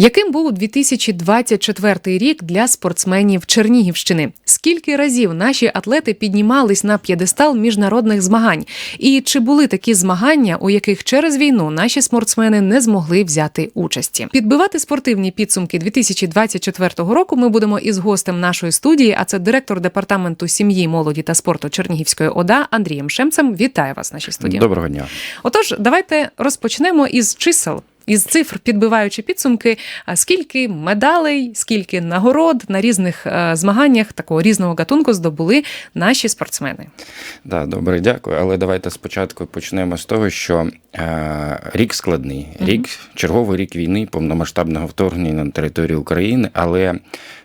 Яким був 2024 рік для спортсменів Чернігівщини? Скільки разів наші атлети піднімались на п'єдестал міжнародних змагань? І чи були такі змагання, у яких через війну наші спортсмени не змогли взяти участі? Підбивати спортивні підсумки 2024 року ми будемо із гостем нашої студії, а це директор департаменту сім'ї, молоді та спорту Чернігівської ОДА Андрієм Шемцем. Вітаю вас в нашій студії. Доброго дня. Отож, давайте розпочнемо із чисел. Із цифр, підбиваючи підсумки, скільки медалей, скільки нагород на різних е, змаганнях такого різного гатунку здобули наші спортсмени. Да, добре, дякую. Але давайте спочатку почнемо з того, що е, рік складний. Рік, черговий рік війни, повномасштабного вторгнення на територію України, але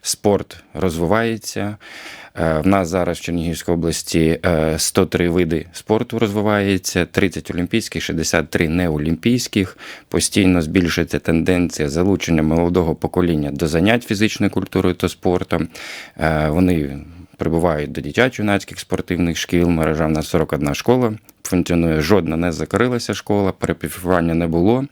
спорт розвивається. Е, В нас зараз в Чернігівській області е, 103 види спорту розвивається, 30 олімпійських, 63 неолімпійських. Постійно збільшується тенденція залучення молодого покоління до занять фізичною культурою та спортом. Е, Вони прибувають до дитячо-юнацьких спортивних шкіл. Мережа в нас 41 школа. Функціонує жодна не закрилася школа, перепівання не було,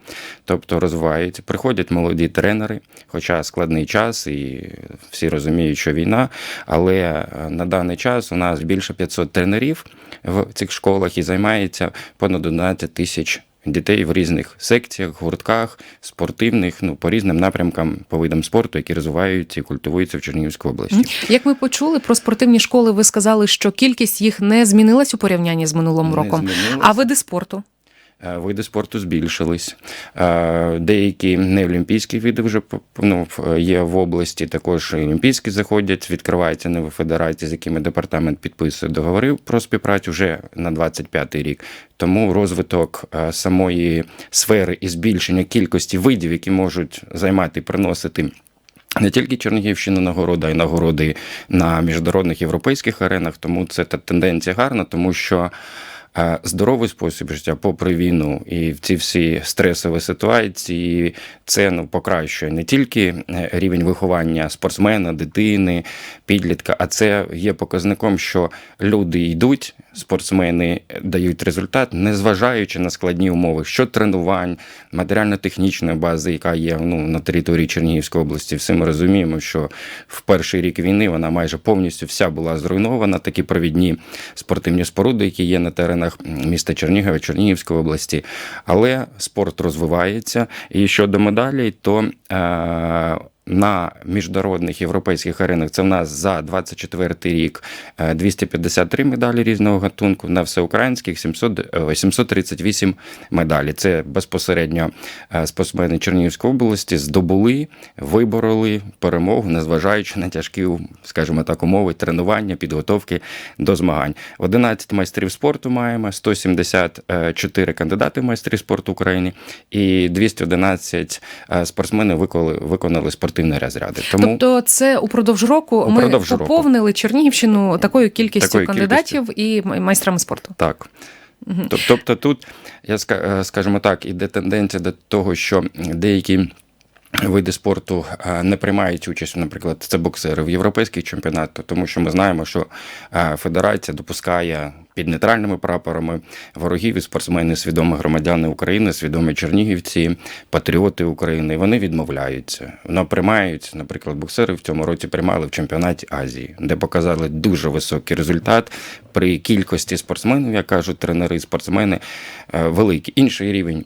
тобто розвивається. Приходять молоді тренери, хоча складний час, і всі розуміють, що війна. Але е, на даний час у нас більше 500 тренерів в цих школах і займається понад 11 тисяч дітей в різних секціях, гуртках, спортивних, ну по різним напрямкам по видам спорту, які розвиваються і культивуються в Чернігівській області. Як ми почули про спортивні школи, ви сказали, що кількість їх не змінилась у порівнянні з минулим Не роком. змінилась. А види спорту? Е, Види спорту збільшились. Е, Деякі неолімпійські види вже ну, є в області. Також олімпійські заходять. Відкриваються нові федерації, з якими департамент підписує договори про співпрацю вже на 25-й рік. Тому розвиток е, самої сфери і збільшення кількості видів, які можуть займати і приносити. Не тільки Чернігівщина нагорода, а й нагороди на міжнародних європейських аренах. Тому це та тенденція гарна, тому що здоровий спосіб життя, попри війну і в ці всі стресові ситуації, це ну покращує не тільки е, рівень виховання спортсмена, дитини, підлітка, а це є показником, що люди йдуть, спортсмени дають результат, незважаючи на складні умови, що тренувань, матеріально-технічної бази, яка є ну, на території Чернігівської області. Всі ми розуміємо, що в перший рік війни вона майже повністю вся була зруйнована. Такі провідні спортивні споруди, які є на теренах міста Чернігова, Чернігівської області. Але спорт розвивається. І щодо медалей, то е, на міжнародних європейських аренах це в нас за 24 рік е, 253 медалі різного гатунку, на всеукраїнських 700, е, 738 медалі. Це безпосередньо е, спортсмени Чернігівської області здобули, вибороли перемогу, незважаючи на тяжкі, скажімо так, умови тренування, підготовки до змагань. 11 майстрів спорту маємо, 174 кандидати в майстрі спорту України і 211 е, спортсменів виконали, виконали спортивні розряди. Тому Тобто, це упродовж року Упродовж ми року. поповнили Чернігівщину такою кількістю Такою кандидатів і майстрами спорту. Так. Тоб- Тобто тут, я е, скажімо так, іде тенденція до того, що деякі види спорту е, не приймають участь, наприклад, це боксери в європейських чемпіонатах, тому що ми знаємо, що е, федерація допускає під нейтральними прапорами ворогів і спортсмени, свідомі громадяни України, свідомі чернігівці, патріоти України. Вони відмовляються. Вони приймають, наприклад, боксери в цьому році приймали в чемпіонаті Азії, де показали дуже високий результат при кількості спортсменів, як кажуть тренери, спортсмени е, великий. Інший рівень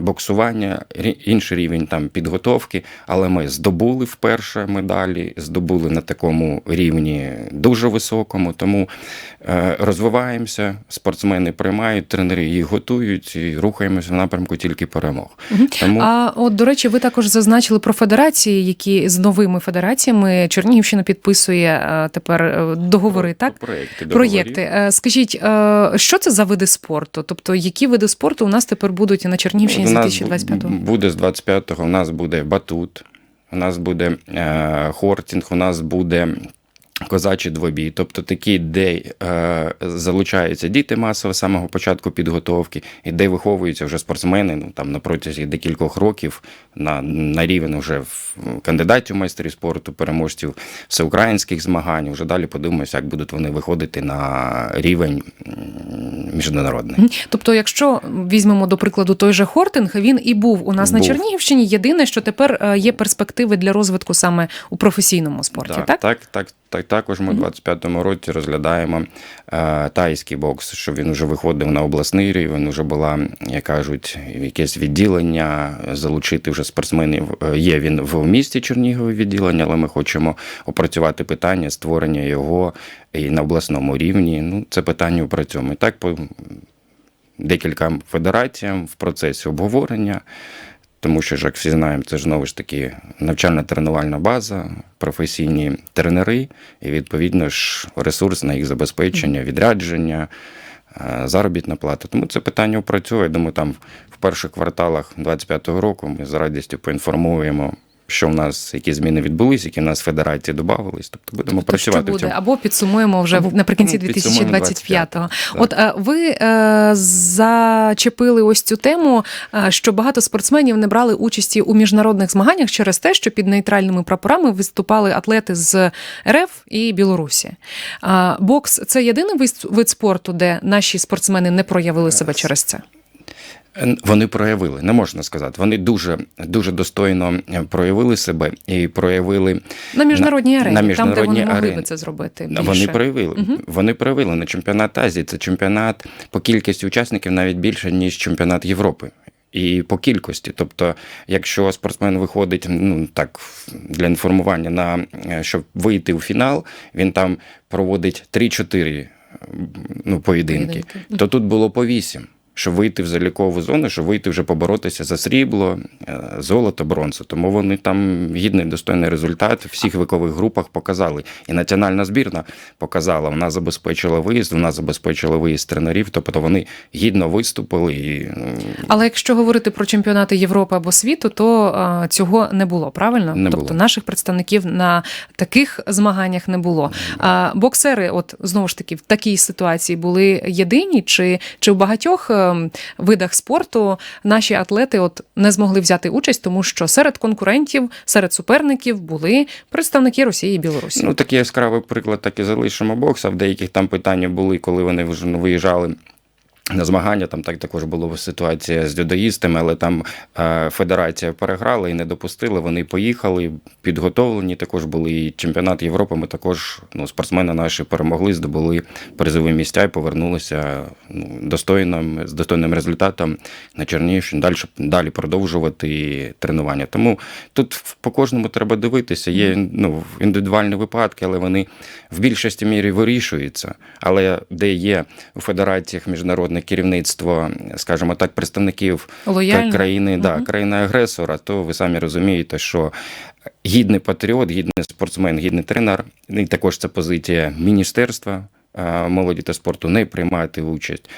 боксування, інший рівень там підготовки, але ми здобули вперше медалі, здобули на такому рівні дуже високому. Тому е, розвиваємося, спортсмени приймають, тренери їх готують і рухаємося в напрямку тільки перемог. Тому А от до речі, ви також зазначили про федерації, які з новими федераціями Чернігівщина підписує е, тепер е, договори, так? проєкти, договорів. Проєкти. Е, Скажіть, е, що це за види спорту? Тобто, які види спорту у нас тепер будуть на Чернігівщині з за нас 2025 бу- буде з 25-го, у нас буде батут, у нас буде е, хортінг, у нас буде Козачий двобій, тобто такі, де е, залучаються діти масово з самого початку підготовки, і де виховуються вже спортсмени ну, там, на протязі декількох років на, на рівень вже в- кандидатів в майстрів спорту, переможців всеукраїнських змагань. Вже далі подивимося, як будуть вони виходити на рівень міжнародний. Тобто, якщо візьмемо до прикладу той же Хортинг, він і був у нас на Чернігівщині. Єдине, що тепер е, є перспективи для розвитку саме у професійному спорті, Да, так? так, так, так, також ми у 25-му році розглядаємо е, тайський бокс, що він вже виходив на обласний рівень, вже була, як кажуть, якесь відділення, залучити вже спортсменів. Е, Є він в місті Чернігове відділення, але ми хочемо опрацювати питання створення його і на обласному рівні. Ну, це питання опрацьовуємо. І так по декілька федераціям в процесі обговорення. Тому що, як всі знаємо, це ж знову ж таки навчально-тренувальна база, професійні тренери, і відповідно ж ресурс на їх забезпечення, відрядження, е, заробітна плата. Тому це питання опрацює. Думаю, там в перших кварталах 25-го року ми з радістю поінформуємо, що в нас які зміни відбулись, які в нас федерації додавались. Тобто будемо Тобто, що працювати в цьому. або підсумуємо вже Або, наприкінці ну, підсумуємо 2025-го. От е, ви е, зачепили ось цю тему, е, що багато спортсменів не брали участі у міжнародних змаганнях через те, що під нейтральними прапорами виступали атлети з РФ і Білорусі. Бокс це єдиний вид спорту, де наші спортсмени не проявили себе через це. Вони проявили, не можна сказати. Вони дуже дуже достойно е, проявили себе і проявили На міжнародній арені, на там, де міжнародній вони могли би це зробити. Вони більше. проявили. Вони проявили на чемпіонат Азії. Це чемпіонат по кількості учасників навіть більше, ніж чемпіонат Європи. І по кількості. Тобто, якщо спортсмен виходить, ну так для інформування, на е, щоб вийти у фінал, він там проводить 3-4 ну, поєдинки, Поєдинки. то тут було по 8. Щоб вийти в залікову зону, щоб вийти вже поборотися за срібло, е, золото, бронзу. Тому вони там гідний достойний результат в всіх вікових групах показали. І національна збірна показала, вона забезпечила виїзд, вона забезпечила виїзд тренерів, тобто вони гідно виступили. І, ну, Але якщо говорити про чемпіонати Європи або світу, то а, цього не було, правильно? Не тобто було. наших представників на таких змаганнях не було. А боксери, от знову ж таки, в такій ситуації були єдині, чи, чи в багатьох ем, видах спорту наші атлети от не змогли взяти участь, тому що серед конкурентів, серед суперників були представники Росії і Білорусі. Ну, такий яскравий приклад, так і залишимо бокса. В деяких там питання були, коли вони вже ну, виїжджали. На змагання там так також була ситуація з дюдоїстами, але там е, федерація переграла і не допустила. Вони поїхали, підготовлені. Також були і чемпіонат Європи. Ми також ну, спортсмени наші перемогли, здобули призові місця і повернулися ну, достойним, з достойним результатом на Чернігівщину. Далі, далі продовжувати тренування. Тому тут по кожному треба дивитися. Є ну, індивідуальні випадки, але вони в більшості мірі вирішуються. Але де є у федераціях міжнародне керівництво, скажімо так, представників Лояльно. країни, да, країни-агресора, то ви самі розумієте, що гідний патріот, гідний спортсмен, гідний тренер, і також це позиція міністерства молоді та спорту не приймати участь.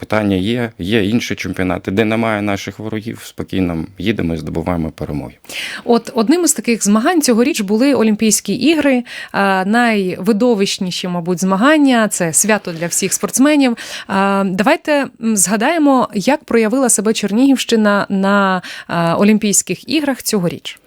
Питання є, є інші чемпіонати, де немає наших ворогів, спокійно їдемо і здобуваємо перемоги. От одним із таких змагань цьогоріч були Олімпійські ігри. Найвидовищніші, мабуть, змагання це свято для всіх спортсменів. Давайте згадаємо, як проявила себе Чернігівщина на Олімпійських іграх цьогоріч.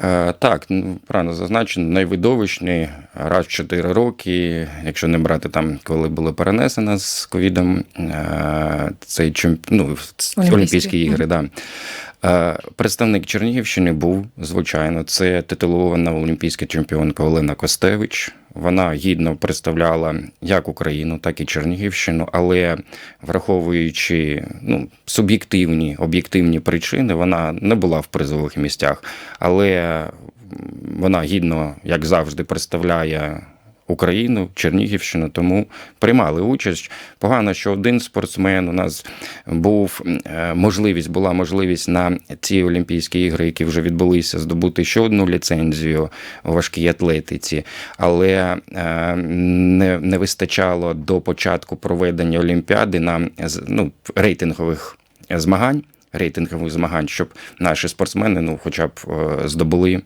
Е, Так, ну, правильно зазначено, найвидовищний раз в 4 роки, якщо не брати там, коли було перенесено з ковідом, е, цей чемп... ну, Олімпійські. Олімпійські ігри, да. Е, Представник Чернігівщини був, звичайно, це титулована олімпійська чемпіонка Олена Костевич. Вона гідно представляла як Україну, так і Чернігівщину, але враховуючи ну, суб'єктивні, об'єктивні причини, вона не була в призових місцях. Але вона гідно, як завжди, представляє Україну, Чернігівщину, тому приймали участь. Погано, що один спортсмен у нас був е, можливість, була можливість на ці Олімпійські ігри, які вже відбулися, здобути ще одну ліцензію у важкій атлетиці, але е, не, не вистачало до початку проведення Олімпіади на ну, рейтингових змагань. Рейтингових змагань, щоб наші спортсмени, ну, хоча б е, здобули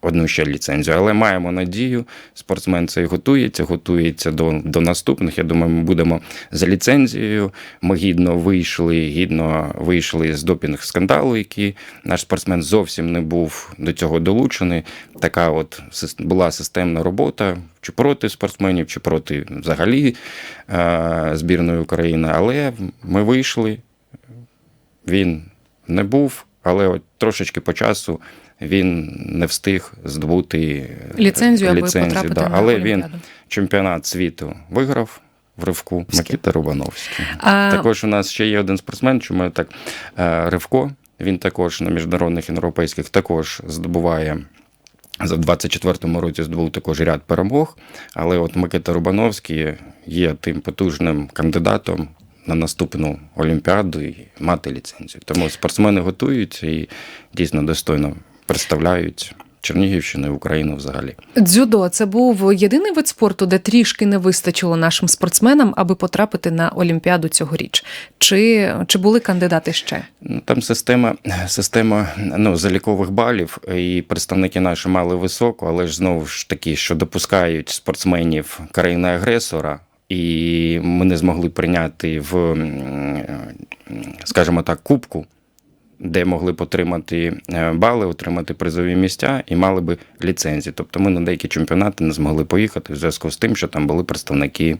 одну ще ліцензію. Але маємо надію, спортсмен цей готується, готується до, до наступних. Я думаю, ми будемо за ліцензією. Ми гідно вийшли, гідно вийшли з допінг скандалу, який наш спортсмен зовсім не був до цього долучений. Така от була системна робота. Чи проти спортсменів, чи проти взагалі е, збірної України. Але ми вийшли, він не був, але от трошечки по часу він не встиг здобути Ліцензію, аби ліцензію, потрапити да. на Але він чемпіонат світу виграв в ривку Микита Рубановський. А, Також у нас ще є один спортсмен, чому так е, Ривко. Він також на міжнародних європейських також здобуває. За 24-му році здобув також ряд перемог, але от Микита Рубановський є тим потужним кандидатом на наступну Олімпіаду і мати ліцензію. Тому спортсмени готуються і дійсно достойно представляють Чернігівщину і Україну взагалі. Дзюдо це був єдиний вид спорту, де трішки не вистачило нашим спортсменам, аби потрапити на Олімпіаду цьогоріч. Чи, чи були кандидати ще? Ну, Там система, система ну, залікових балів, і представники наші мали високу, але ж знову ж таки, що допускають спортсменів країни-агресора, і ми не змогли прийняти в, скажімо так, кубку, де могли б отримати е, бали, отримати призові місця і мали би ліцензії. Тобто ми на деякі чемпіонати не змогли поїхати в зв'язку з тим, що там були представники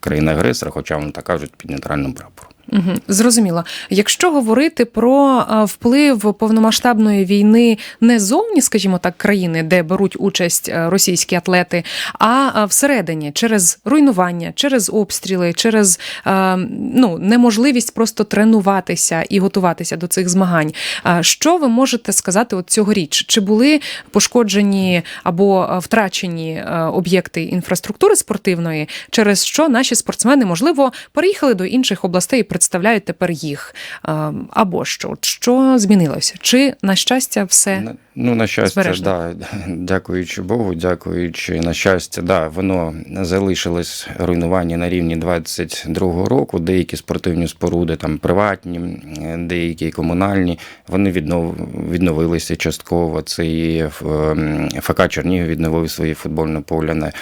країни-агресора, хоча вони так кажуть під нейтральним прапором. Угу, зрозуміло. Якщо говорити про вплив повномасштабної війни не зовні, скажімо так, країни, де беруть участь е, російські атлети, а а всередині через руйнування, через обстріли, через е, ну, неможливість просто тренуватися і готуватися до цих змагань. Що ви можете сказати от цьогоріч? Чи були пошкоджені або е, втрачені е, об'єкти інфраструктури спортивної, через що наші спортсмени, можливо, переїхали до інших областей і представляють тепер їх? Е, Або що? Що змінилося? Чи на щастя все? Ну, на щастя, збережено. да, дякуючи Богу, дякуючи на щастя, да, воно залишилось руйнування на рівні 22-го року. Деякі спортивні споруди, там приватні, деякі комунальні, вони віднов, відновилися частково. Це і ем, ФК Чернігів відновив свої футбольне поле. Не,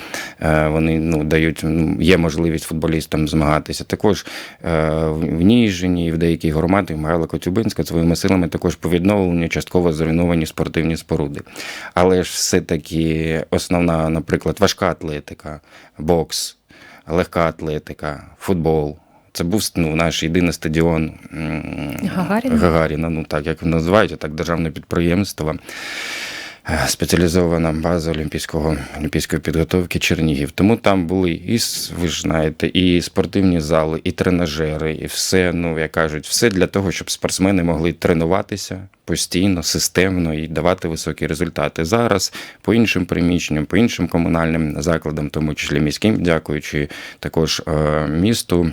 е, Вони ну, дають, є можливість футболістам змагатися. Також е, в Ніжині в деяких громадах Михайла Коцюбинська своїми силами також по відновленню частково зруйновані спортивні споруди. Але ж все-таки основна, наприклад, важка атлетика, бокс, легка атлетика, футбол. Це був ну, наш єдиний стадіон Гагаріна? Гагаріна, ну так як називають, так державне підприємство. Е, Спеціалізована база олімпійського олімпійської підготовки Чернігів. Тому там були і ви ж знаєте, і спортивні зали, і тренажери, і все, ну як кажуть, все для того, щоб спортсмени могли тренуватися постійно, системно і давати високі результати. Зараз по іншим приміщенням, по іншим комунальним закладам, тому числі міським, дякуючи також е, місту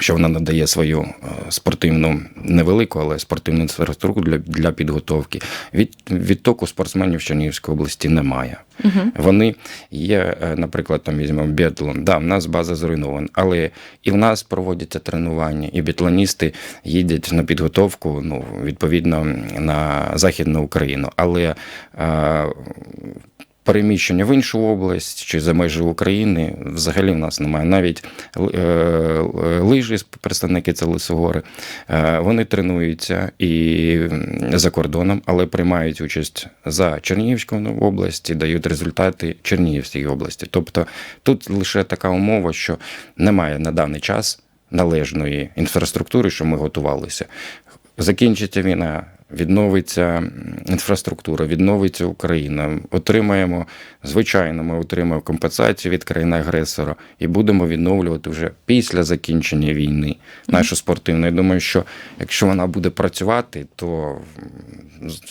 що вона надає свою е, спортивну невелику, але спортивну інфраструктуру для, для підготовки. Від відтоку спортсменів в Чернігівській області немає. Угу. Вони є, е, наприклад, там візьмемо біатлон. Да, в нас база зруйнована, але і в нас проводяться тренування, і біатлоністи їдять на підготовку, ну відповідно на Західну Україну. Але е, переміщення в іншу область чи за межі України взагалі в нас немає. Навіть е, лижі, представники це Лисогори, е, вони тренуються і за кордоном, але приймають участь за Чернігівську області, дають результати Чернігівській області. Тобто тут лише така умова, що немає на даний час належної інфраструктури, що ми готувалися. Закінчиться війна, відновиться інфраструктура, відновиться Україна. Отримаємо, звичайно, ми отримаємо компенсацію від країни-агресора і будемо відновлювати вже після закінчення війни нашу спортивну. Я думаю, що якщо вона буде працювати, то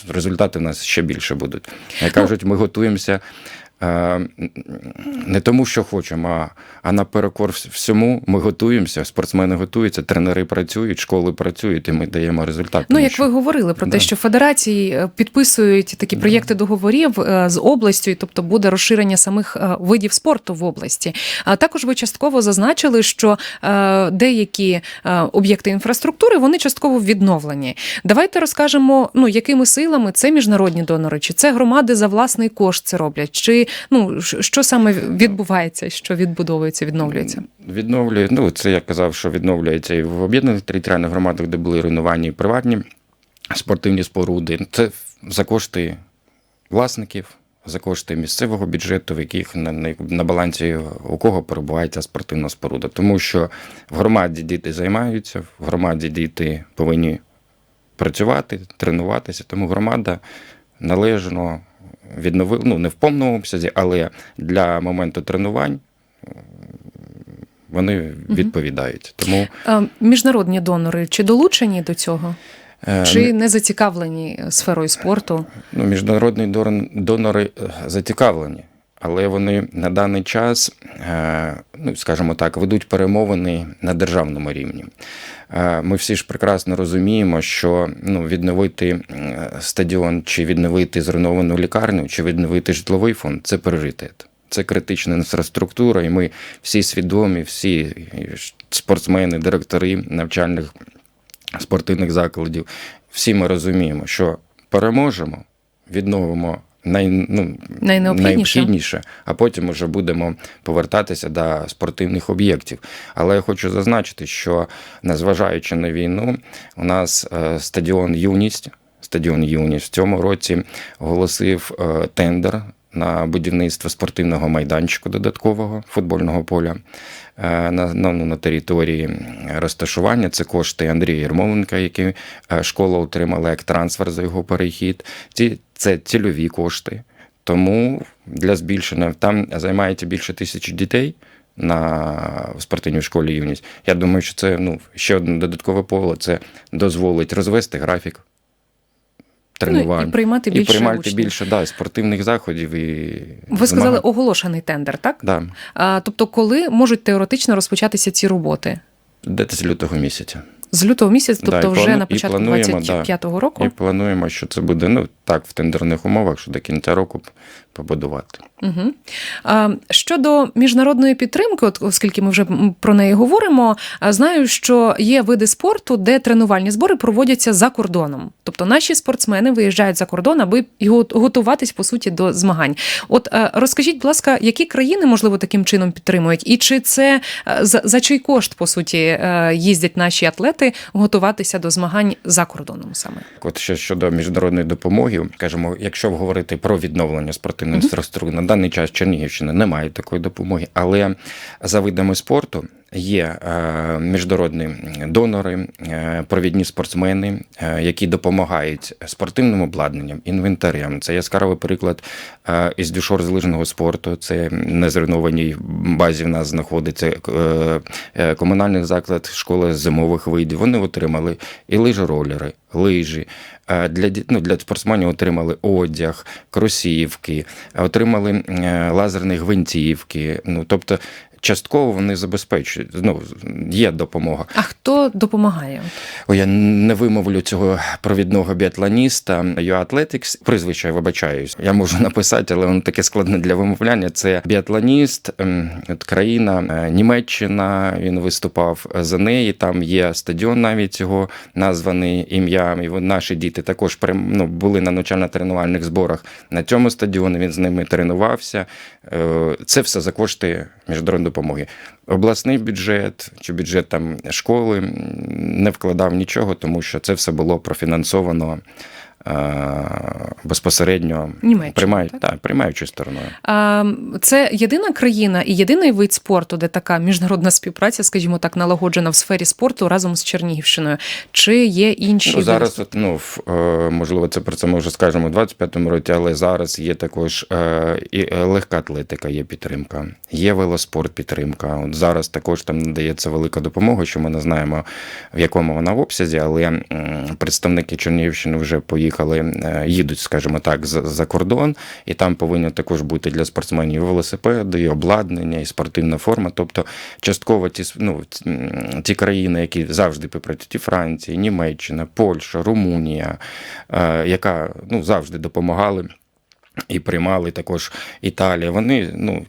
результати в нас ще більше будуть. Як кажуть, ми готуємося не тому, що хочемо, а, наперекор всьому ми готуємося, спортсмени готуються, тренери працюють, школи працюють, і ми даємо результат. Ну, як що- ви говорили про те, що федерації е, підписують такі проєкти договорів е, з областю, тобто буде розширення самих е, видів спорту в області. А також ви частково зазначили, що е, деякі е, об'єкти інфраструктури вони частково відновлені. Давайте розкажемо, ну якими силами це міжнародні донори, чи це громади за власний кошт це роблять, чи ну що саме відбувається, що відбудовується, відновлюється. Відновлює, ну це я казав, що відновлюється і в об'єднаних територіальних громадах, де були руйновані приватні спортивні споруди. Це за кошти власників, за кошти місцевого бюджету, в яких на, на, на балансі у кого перебуває ця спортивна споруда. Тому що в громаді діти займаються, в громаді діти повинні працювати, тренуватися. Тому громада належно відновила, ну не в повному обсязі, але для моменту тренувань вони відповідають. Тому Е, Міжнародні донори чи долучені до цього, е, чи не зацікавлені сферою спорту? ну, міжнародні донори е, зацікавлені, але вони на даний час, е, ну скажімо так, ведуть перемовини на державному рівні. Е, Ми всі ж прекрасно розуміємо, що ну, відновити е, стадіон, чи відновити зруйновану лікарню, чи відновити житловий фонд це пріоритет. Це критична інфраструктура, і ми всі свідомі, всі спортсмени, директори навчальних спортивних закладів. Всі ми розуміємо, що переможемо, відновимо най, ну, Найнеобхідніше. найобхідніше, а потім вже будемо повертатися до спортивних об'єктів. Але я хочу зазначити, що незважаючи на війну, у нас е, стадіон Юність, стадіон Юність в цьому році оголосив е, тендер. На будівництво спортивного майданчику додаткового футбольного поля е, на, ну, на території розташування. Це кошти Андрія Єрмоленка, які е, школа отримала як трансфер за його перехід. Ці це цільові кошти. Тому для збільшення там займається більше тисячі дітей на спортивній школі юність. Я думаю, що це ну, ще одне додаткове поле. Це дозволить розвести графік тренувань. Ну, і приймати більше приймати учнів. більше да, спортивних заходів і Ви сказали оголошений тендер, так? да, А, тобто, коли можуть теоретично розпочатися ці роботи? десь з лютого місяця. З лютого місяця, Да, тобто і вже плану- на початку плануємо, 25-го року? І плануємо, що це буде ну так в тендерних умовах, що до кінця року побудувати. Угу. А, щодо міжнародної підтримки, от оскільки ми вже про неї говоримо, знаю, що є види спорту, де тренувальні збори проводяться за кордоном. Тобто наші спортсмени виїжджають за кордон, аби готуватись по суті до змагань. От розкажіть, будь ласка, які країни можливо таким чином підтримують, і чи це за, за чий кошт по суті е, їздять наші атлети готуватися до змагань за кордоном саме? От ще щодо міжнародної допомоги, кажемо, якщо говорити про відновлення спортивної інфраструктури, на даний час Чернігівщина не має такої допомоги, але за видами спорту. Є е, міжнародні донори, е, провідні спортсмени, е, які допомагають спортивним обладнанням, інвентарям. Це яскравий приклад із дюшор з лижного спорту. Це на зруйнованій базі в нас знаходиться комунальний заклад, школа зимових видів. Вони отримали і лижеролери, лижі. Для, ну, для спортсменів отримали одяг, кросівки, отримали лазерні гвинтівки. Ну, тобто, частково вони забезпечують. Ну, є допомога. А хто допомагає? О, я не вимовлю цього провідного біатлоніста Athletics. Прізвище вибачаюсь. Я можу написати, але воно таке складне для вимовляння. Це біатлоніст, ем, от країна е, Німеччина. Він виступав за неї. Там є стадіон, навіть його названий ім'ям. І наші діти також ну, були на навчально-тренувальних зборах на цьому стадіоні. Він з ними тренувався. Е, Це все за кошти міжнародної допомоги. Обласний бюджет чи бюджет там школи не вкладав нічого, тому що це все було профінансовано безпосередньо приймають, так? приймаючою стороною. А, Це єдина країна і єдиний вид спорту, де така міжнародна співпраця, скажімо так, налагоджена в сфері спорту разом з Чернігівщиною. Чи є інші Ну, зараз, спорту? ну, е, можливо, це про це ми вже скажемо у 25-му році, але зараз є також е, і е, легка атлетика, є підтримка, є велоспорт підтримка. От зараз також там надається велика допомога, що ми не знаємо, в якому вона в обсязі, але представники Чернігівщини вже поїхали. Поїхали, е, їдуть, скажімо так, за, кордон, і там повинні також бути для спортсменів велосипеди, і обладнання, і спортивна форма. Тобто, частково ті, ну, ті країни, які завжди попрацюють і Франція, і Німеччина, Польща, Румунія, е, яка ну, завжди допомагали. І приймали також Італія. Вони ну,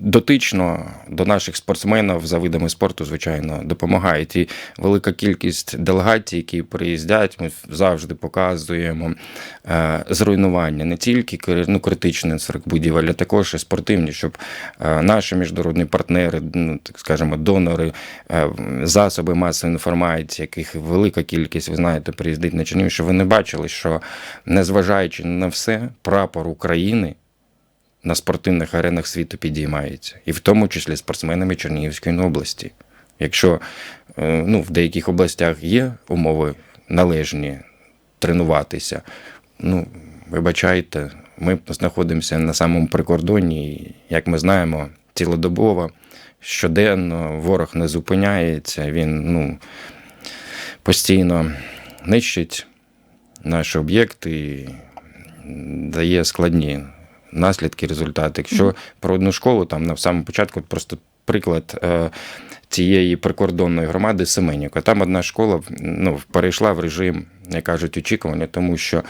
дотично до наших спортсменів за видами спорту, звичайно, допомагають. І велика кількість делегацій, які приїздять, ми завжди показуємо е, зруйнування не тільки ну, критичних будівель, а також і спортивні, щоб е, наші міжнародні партнери, ну, так скажемо, донори, е, засоби масової інформації, яких велика кількість, ви знаєте, приїздить на Чернігів, щоб вони бачили, що незважаючи на все, прапор України на спортивних аренах світу підіймається, і в тому числі спортсменами Чернігівської області. Якщо е, ну, в деяких областях є умови належні тренуватися, ну, вибачайте, ми знаходимося на самому прикордонні, і, як ми знаємо, цілодобово, щоденно ворог не зупиняється, він ну, постійно нищить наші об'єкти дає складні наслідки, результати. Якщо про одну школу, там на самому початку, просто приклад е, цієї прикордонної громади Семенівка. Там одна школа ну, перейшла в режим, як кажуть, очікування, тому що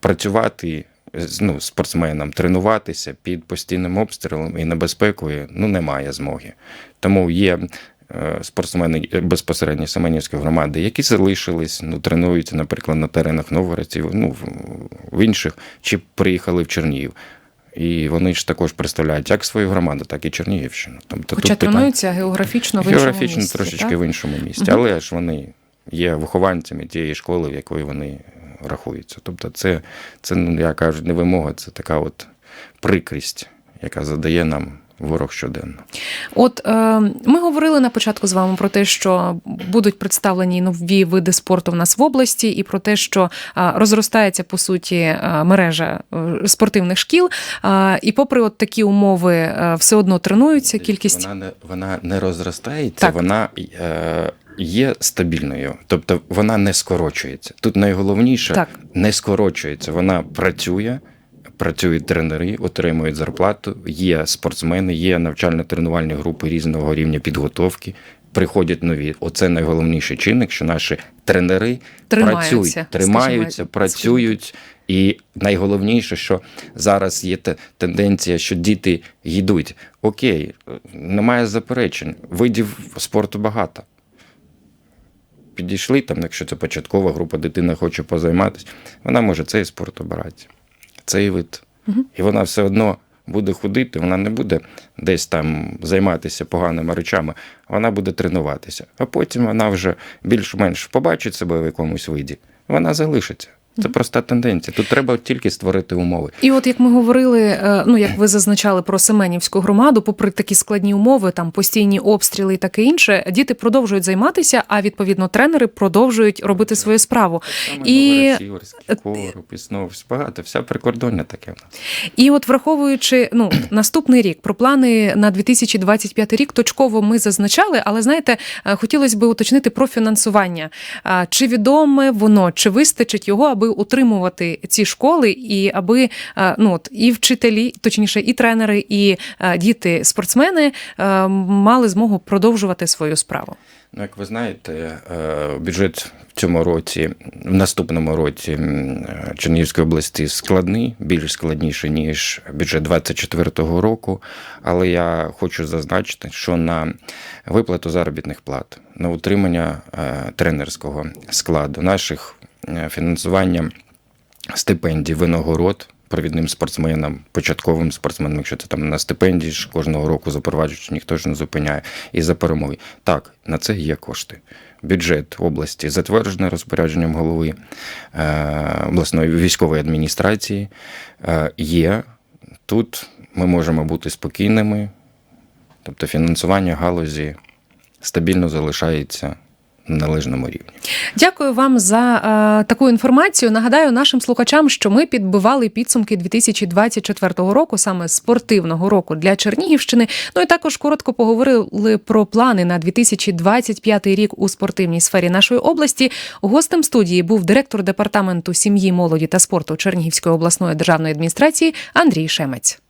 працювати з- ну, спортсменам, тренуватися під постійним обстрілом і небезпекою ну, немає змоги. Тому є е, спортсмени е, безпосередньо Семенівської громади, які залишились, ну, тренуються, наприклад, на теренах Новгородців, ну, в, інших, чи приїхали в Чернігів. І вони ж також представляють як свою громаду, так і Чернігівщину. Тобто Хоча тут тренуються географічно в іншому географічно місці, трошечки так? в іншому місті, Мгм. але ж вони є вихованцями тієї школи, в якої вони рахуються. Тобто, це, це ну, я кажу, не вимога, це така от прикрість, яка задає нам ворог щоденно. От е, ми говорили на початку з вами про те, що будуть представлені нові види спорту в нас в області, і про те, що е, розростається по суті е, мережа е, спортивних шкіл. Е, і попри от такі умови, е, все одно тренуються. Кількість Вона не, вона не розростається, Так. вона е, є стабільною, тобто вона не скорочується. Тут найголовніше Так. не скорочується. Вона працює, працюють тренери, отримують зарплату, є спортсмени, є навчально-тренувальні групи різного рівня підготовки. Приходять нові. Оце найголовніший чинник, що наші тренери Тримаються, працюють, тримаються, працюють. І найголовніше, що зараз є те- тенденція, що діти йдуть. Окей, немає заперечень. Видів спорту багато. Підійшли там, якщо це початкова група, дитина хоче позайматися, вона може цей спорт обирати, цей вид. І вона все одно буде ходити, вона не буде десь там займатися поганими речами, вона буде тренуватися. А потім вона вже більш-менш побачить себе в якомусь виді, вона залишиться. Це проста тенденція. Тут треба тільки створити умови. І от як ми говорили, е, ну як ви зазначали про Семенівську громаду, попри такі складні умови, там постійні обстріли і таке інше, діти продовжують займатися, а відповідно тренери продовжують робити свою справу. І- І... Короб, Існов, багато, вся прикордоння таке. І от враховуючи ну наступний рік про плани на 2025 рік, точково ми зазначали, але знаєте, е, хотілося б уточнити про фінансування. Чи відоме воно, чи вистачить його, аби утримувати ці школи, і аби е, ну от і вчителі, точніше, і тренери, і е, діти, спортсмени е, мали змогу продовжувати свою справу. Ну, як ви знаєте, бюджет в цьому році, в наступному році Чернігівської області складний, більш складніший, ніж бюджет 2024 року. Але я хочу зазначити, що на виплату заробітних плат, на утримання тренерського складу, наших фінансування стипендій, винагород провідним спортсменам, початковим спортсменам, якщо це там на стипендії ж кожного року запроваджують, ніхто ж не зупиняє. І за перемоги. Так, на це є кошти. Бюджет області затверджений розпорядженням голови е, обласної військової адміністрації. Е, є. Тут ми можемо бути спокійними, тобто фінансування галузі стабільно залишається належному рівні. Дякую вам за е, таку інформацію. Нагадаю нашим слухачам, що ми підбивали підсумки 2024 року, саме спортивного року для Чернігівщини. Ну і також коротко поговорили про плани на 2025 рік у спортивній сфері нашої області. Гостем студії був директор департаменту сім'ї, молоді та спорту Чернігівської обласної державної адміністрації Андрій Шемець.